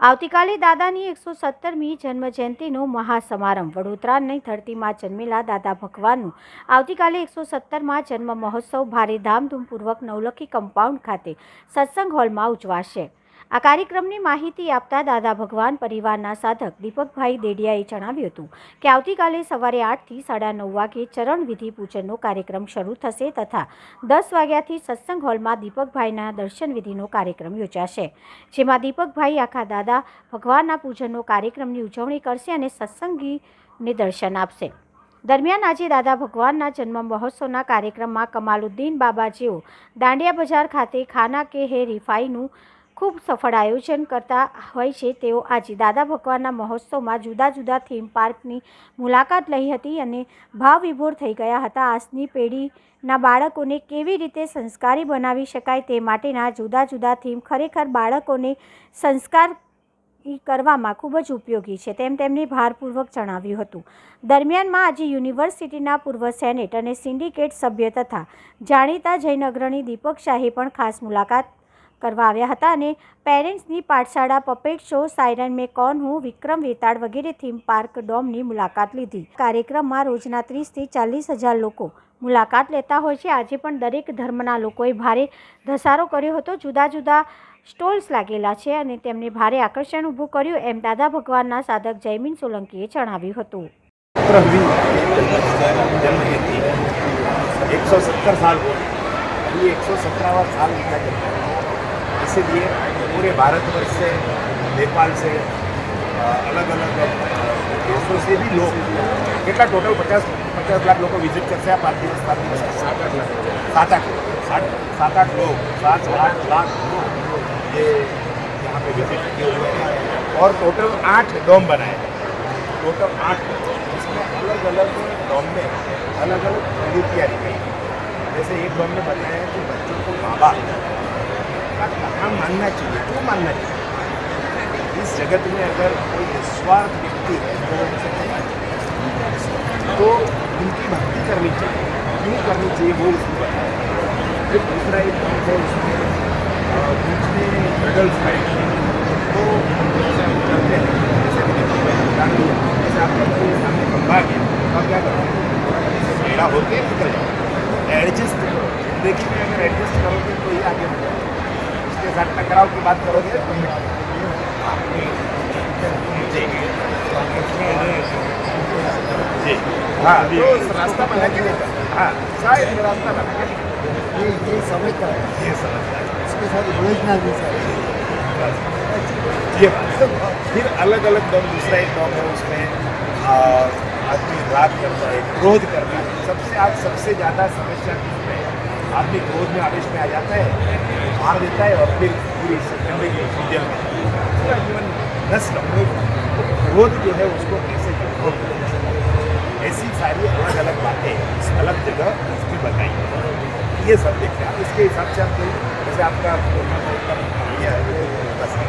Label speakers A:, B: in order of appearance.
A: આવતીકાલે દાદાની એકસો સત્તરમી જન્મજયંતિનો મહાસમારંભ. વડોદરાની ધરતીમાં જન્મેલા દાદા ભગવાનનું આવતીકાલે એકસો સત્તરમાં જન્મ મહોત્સવ ભારે ધામધૂમપૂર્વક નવલખી કમ્પાઉન્ડ ખાતે સત્સંગ હોલમાં ઉજવાશે. આ કાર્યક્રમની માહિતી આપતા દાદા ભગવાન પરિવારના સાધક દીપકભાઈ દેડિયાએ જણાવ્યું હતું કે આવતીકાલે સવારે આઠથી સાડા નવ વાગે ચરણવિધિ પૂજનનો કાર્યક્રમ શરૂ થશે તથા દસ વાગ્યાથી સત્સંગ હોલમાં દીપકભાઈના દર્શન વિધિનો કાર્યક્રમ યોજાશે, જેમાં દીપકભાઈ આખા દાદા ભગવાનના પૂજનનો કાર્યક્રમની ઉજવણી કરશે અને સત્સંગીને દર્શન આપશે. દરમિયાન આજે દાદા ભગવાનના જન્મ મહોત્સવના કાર્યક્રમમાં કમાલુદ્દીન બાબા જેઓ દાંડિયા બજાર ખાતે ખાના કે હે રીફાઈનું ખૂબ સફળ આયોજન કરતા હોય છે. તેઓ આજે દાદા ભગવાનના મહોત્સવમાં જુદા જુદા થીમ પાર્કની મુલાકાત લઈ હતી અને ભાવ વિભોર થઈ ગયા હતા. આજની પેઢીના બાળકોને કેવી રીતે સંસ્કારી બનાવી શકાય તે માટેના જુદા જુદા થીમ ખરેખર બાળકોને સંસ્કાર કરવામાં ખૂબ જ ઉપયોગી છે તેમ તેમણે ભારપૂર્વક જણાવ્યું હતું. દરમિયાનમાં આજે યુનિવર્સિટીના પૂર્વ સેનેટ અને સિન્ડિકેટ સભ્ય તથા જાણીતા જૈન અગ્રણી દીપક શાહે પણ ખાસ મુલાકાત કરવા આવ્યા હતા અને પેરેન્ટ્સની પાઠશાળા પપેટ શો સાયરન મે કોન હું, વિક્રમ વેતાળ વગેરે થીમ પાર્ક ડોમની મુલાકાત લીધી. કાર્યક્રમમાં રોજના ત્રીસથી ચાલીસ હજાર લોકો મુલાકાત લેતા હોય છે. આજે પણ દરેક ધર્મના લોકોએ ભારે ધસારો કર્યો હતો. જુદા જુદા સ્ટોલ્સ લાગેલા છે અને તેમને ભારે આકર્ષણ ઊભું કર્યું. એમ દાદા ભગવાનના સાધક જયમીન સોલંકીએ જણાવ્યું હતું.
B: એકસો સત્તર સાલ એકસો સત્તાવન સાલ इसीलिए पूरे भारतवर्ष से नेपाल से अलग अलग देशों से भी लोग કેટલા ટોટલ પચાસ પચાસ લાખ લોકો વિઝિટ કરશે આ પાંચ દિવસ સાત દિવસ સાત આઠ લાખ सात आठ सात सात आठ लोग सात आठ लाख लोग ये यहाँ पे विजिट किए हुए हैं और टोटल आठ डोम बनाए हैं टोटल आठ इसमें अलग अलग डॉम में अलग अलग प्रवृत्तियाँ निकली जैसे एक डॉम में बताया है कि बच्चों को माँ बाप का कहाँ मानना चाहिए क्यों मानना चाहिए इस जगत में अगर कोई निस्वार्थ व्यक्ति है तो उनसे नहीं तो उनकी भक्ति करनी चाहिए क्यों करनी चाहिए वो उसको बताया फिर दूसरा एक डॉम है उसमें अ, बीच में हर्डल्स फाइट तो जैसे हम करते हैं जैसे कि देखो मैं जान लिया जैसे आप करते हैं सामने खंभा आ गया तो आप क्या करते हैं जैसे मेरा होते निकल जाओ एडजस्ट करो जिंदगी में अगर एडजस्ट करोगे तो ही आगे बढ़ोगे उसके साथ टकराव की बात करोगे तो हाँ तो रास्ता बना के हाँ। शायद रास्ता बना के
C: ये ये समझता है?
B: ये समझता है?
C: उसके साथ योजना भी
B: ये फिर अलग अलग दम दूसरा एक दम है उसमें आदमी राग करता है क्रोध करता है। सबसे आज सबसे ज़्यादा समस्या है आदमी क्रोध में आवेश में आ जाता है, मार देता है और फिर पूरी विद्या में पूरा जीवन हो तो क्रोध जो है उसको कैसे ऐसी सारी अलग अलग बातें इस अलग जगह उसकी बताई ये सब देखते हैं इसके हिसाब से आप कोई, जैसे आपका